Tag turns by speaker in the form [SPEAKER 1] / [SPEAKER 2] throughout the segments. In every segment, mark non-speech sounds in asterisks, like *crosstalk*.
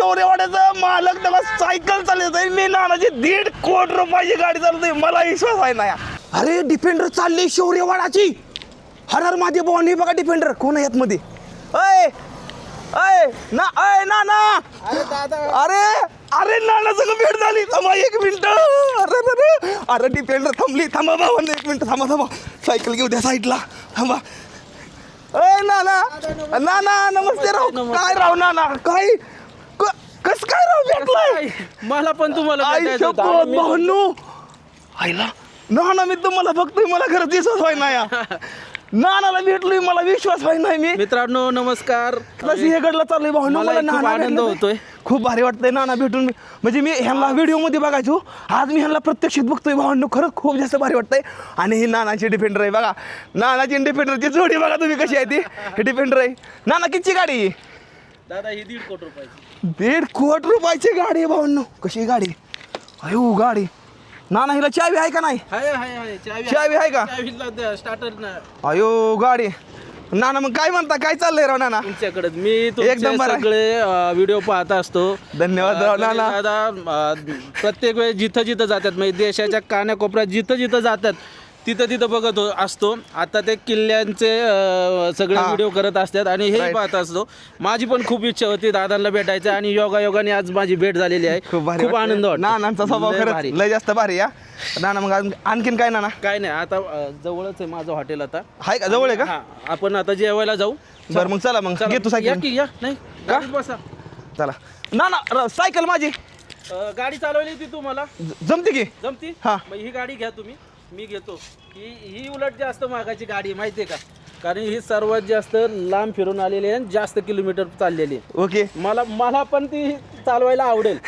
[SPEAKER 1] शौर्यवाड्याचा मालक तेव्हा सायकल चालत आहे. मी नानाची दीड कोटी रुपयाची गाडी चालवते मला विश्वास आहे ना. अरे डिफेंडर चालली शौर्यवाडाची. हर भवानी हे बघा डिफेंडर कोण आहे मध्ये अय अय ना अय ना ना
[SPEAKER 2] अरे दादा.
[SPEAKER 1] अरे अरे नाना सगळं भेट झाली? थांबा एक मिनिट. अरे अरे अरे. डिफेंडर थांबली. थांबा भावांना एक मिनिट. थांबा थांबा. सायकल घेऊ द्या साईडला. थांबा. अय नाना. नाना नमस्ते राव. काय राव नाना? काय? क- कस काय राव भेटलाय?
[SPEAKER 2] मला पण तुम्हाला
[SPEAKER 1] आई
[SPEAKER 2] भेटायचं होतं.
[SPEAKER 1] शपथ भावनो आईला नाना मी तुम्हाला बघतोय मला खरंच विश्वास व्हाय ना या. *laughs* नानाला भेटलोय मला विश्वास व्हाय नाही मी.
[SPEAKER 2] मित्रांनो नमस्कार.
[SPEAKER 1] कशी हे घडलं चाललंय भाऊ
[SPEAKER 2] मला
[SPEAKER 1] मला
[SPEAKER 2] खूप
[SPEAKER 1] नाना
[SPEAKER 2] आनंद
[SPEAKER 1] भेटलं.
[SPEAKER 2] होतोय.
[SPEAKER 1] खूप भारी वाटतंय नाना भेटून. म्हणजे मी ह्यांना व्हिडिओमध्ये बघायचो. आज मी ह्यांना प्रत्यक्षित बघतोय भावांनो खरंच खूप जास्त भारी वाटतंय. आणि ही नानाची डिफेंडर आहे बघा. नानाची डिफेंडरची जोडी बघा तुम्ही कशी आहे ती. *laughs* हे डिफेंडर आहे. नाना किती गाडी? आहे?
[SPEAKER 2] दादा ही दीड कोटी रुपयाची.
[SPEAKER 1] दीड कोटी रुपयाची गाडी आहे भावांनो. कशी गाडी? अयो गाडी. नाना हिला चावी आहे का नाही?
[SPEAKER 2] हाय हाय हाय चावी
[SPEAKER 1] चावी आहे का?
[SPEAKER 2] चावीला स्टार्टर ना.
[SPEAKER 1] अयो गाडी. नाना मग काय म्हणता? काय चाललंय राव नाना?
[SPEAKER 2] तुमच्याकडे मी
[SPEAKER 1] एकदम
[SPEAKER 2] तुमचे
[SPEAKER 1] बरं आहे.
[SPEAKER 2] सगळे व्हिडिओ पाहत असतो.
[SPEAKER 1] धन्यवाद राव नाना.
[SPEAKER 2] दादा अं, प्रत्येक वेळेस जिथं जिथं जातात म्हणजे देशाच्या कानाकोपऱ्यात जिथं जिथं जातात तिथं तिथं बघत हो- असतो. आता ते किल्ल्यांचे अं, सगळे. व्हिडिओ करत असतात आणि हे. पाहत असतो. माझी पण खूप इच्छा होती दादांना भेटायचं आणि योगा योगाने आज माझी भेट झालेली आहे.
[SPEAKER 1] खूप भारी
[SPEAKER 2] खूप. आनंद वाटतो
[SPEAKER 1] नानांचा स्वभाव
[SPEAKER 2] लय
[SPEAKER 1] खरंच
[SPEAKER 2] भारी.
[SPEAKER 1] लय जास्त भारी या नाना मग अजून- आणखीन काय नाना?
[SPEAKER 2] काय नाही आता अं, जवळच आहे माझं हॉटेल आता.
[SPEAKER 1] हाय का? जवळ आहे का?
[SPEAKER 2] हा आपण आता जेवायला जाऊ.
[SPEAKER 1] बरं मग चला मग
[SPEAKER 2] चला,
[SPEAKER 1] घेतो
[SPEAKER 2] या
[SPEAKER 1] सायकल
[SPEAKER 2] की या. नाही गाडीत बसा.
[SPEAKER 1] चला. नाना र- सायकल माझी.
[SPEAKER 2] अं, गाडी चालवली ती तुम्हाला.
[SPEAKER 1] ज- जमते की?
[SPEAKER 2] जमती?
[SPEAKER 1] हा.
[SPEAKER 2] मग ही गाडी घ्या तुम्ही. मी घेतो ही ही उलट जास्त महागाची गाडी माहिती आहे का कारण ही सर्वात जास्त लांब फिरून आलेली आहे आणि जास्त किलोमीटर चाललेली आहे
[SPEAKER 1] ओके
[SPEAKER 2] मला मला पण ती चालवायला आवडेल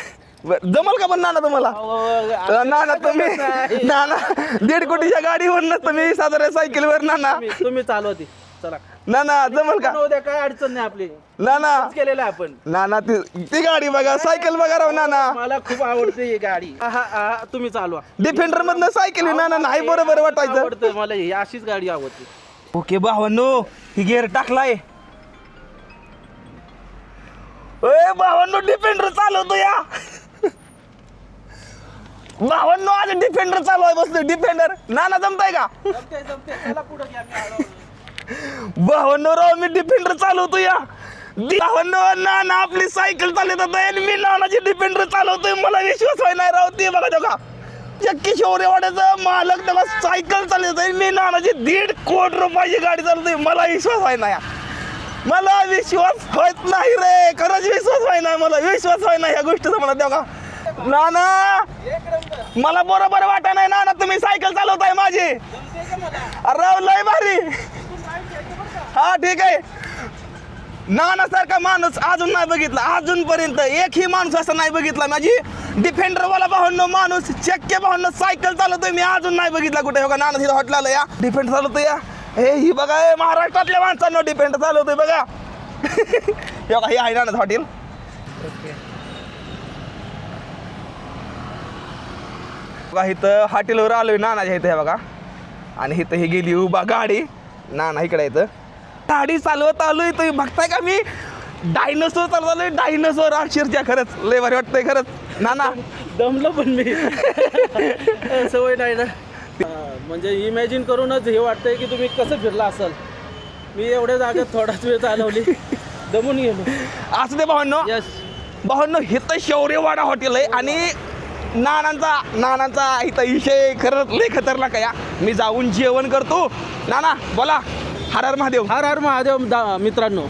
[SPEAKER 1] बरं, जमल का पण नाना तुम्हाला अ, नाना तुम्ही नाना दीड कोटीच्या गाडीवर मी साधारण सायकलवर नाना
[SPEAKER 2] तुम्ही- तुम्ही चालवा ती चला.
[SPEAKER 1] नाना जमल का?
[SPEAKER 2] पण उद्या काय अडचण नाही आपली.
[SPEAKER 1] नाना
[SPEAKER 2] केलेलं आहे आपण.
[SPEAKER 1] नाना ती ती गाडी बघा सायकल बघा राव नाना
[SPEAKER 2] मला खूप आवडते ही गाडी. हा, हा, तुम्ही चालवा.
[SPEAKER 1] डिफेंडर मधनं सायकल आहे, नाना नाही बरोबर वाटायचं.
[SPEAKER 2] आवडतं मला ही अशीच गाडी आवडते.
[SPEAKER 1] ओके भावांनो ही गेअर टाकलाय. ए भावांनो डिफेंडर चालवतो या. भावांनो आज डिफेंडर चालू आहे बसलो डिफेंडर नाना जमताय का?
[SPEAKER 2] जमते जमते चला पुढे घ्या मी हळूहळू.
[SPEAKER 1] भावांनो राव मी डिफेंडर चालवतो या. भावांनो नाना आपली सायकल चालवत आहे आणि मी नानाची डिफेंडर चालवतोय. मला विश्वास व्हाय नाही राव ते बघा तेव्हा चक्की शौर्यवाड्याचा मालक तेव्हा सायकल चालवत आहे. मी नानाची दीड कोट रुपयाची गाडी चालवतोय. मला विश्वास व्हाय नाही मला विश्वास होत नाही रे. खरंच विश्वास व्हाय नाही मला. विश्वास व्हाय नाही ह्या गोष्टीचा मला तेव्हा नाना मला बरोबर वाटा नाही नाना. तुम्ही सायकल चालवताय माझी. अरे राव लय भारी. हा ठीक आहे. नानासारखा माणूस अजून नाही बघितला. अजूनपर्यंत एकही माणूस असा नाही बघितला. माझी डिफेंडरवाला भावनो माणूस चक्के भावनो सायकल चालवतोय मी अजून नाही बघितला कुठे. हो का नाना तिथं हॉटेल या. डिफेंड चालवतो या. हे ही बघा हे महाराष्ट्रातल्या माणसांना डिफेंड चालवतोय बघा. *laughs* हे बघा हे आहे नानाच हॉटेल बघा इथं हॉटेलवर आलोय नानाच्या इथं हे बघा. आणि इथं ही गेली उभा गाडी. नाना इकडे येतं गाडी चालवत आलोय तुम्ही बघताय का मी? डायनोसोर चालवलोय डायनोसोर अक्षरच्या खरंच. लय भारी वाटतंय खरंच. नाना.
[SPEAKER 2] दमलो पण मी. *laughs* सवय नाही ना. हा, म्हणजे इमॅजिन करूनच हे वाटतंय की तुम्ही कसं फिरला असाल. मी एवढ्या जागेत थोडाच वेळ चालवली. दमून गेलो.
[SPEAKER 1] असं ते भावांनो.
[SPEAKER 2] यस
[SPEAKER 1] भावांनो इथं शौर्यवाडा हॉटेल आहे आणि नानांचा नानांचा इथं विषय खरंच लय खतरनाक आहे हा. मी जाऊन जेवण करतो. नाना बोला. हर हर महादेव.
[SPEAKER 2] हर हर महादेव दा- मित्रांनो.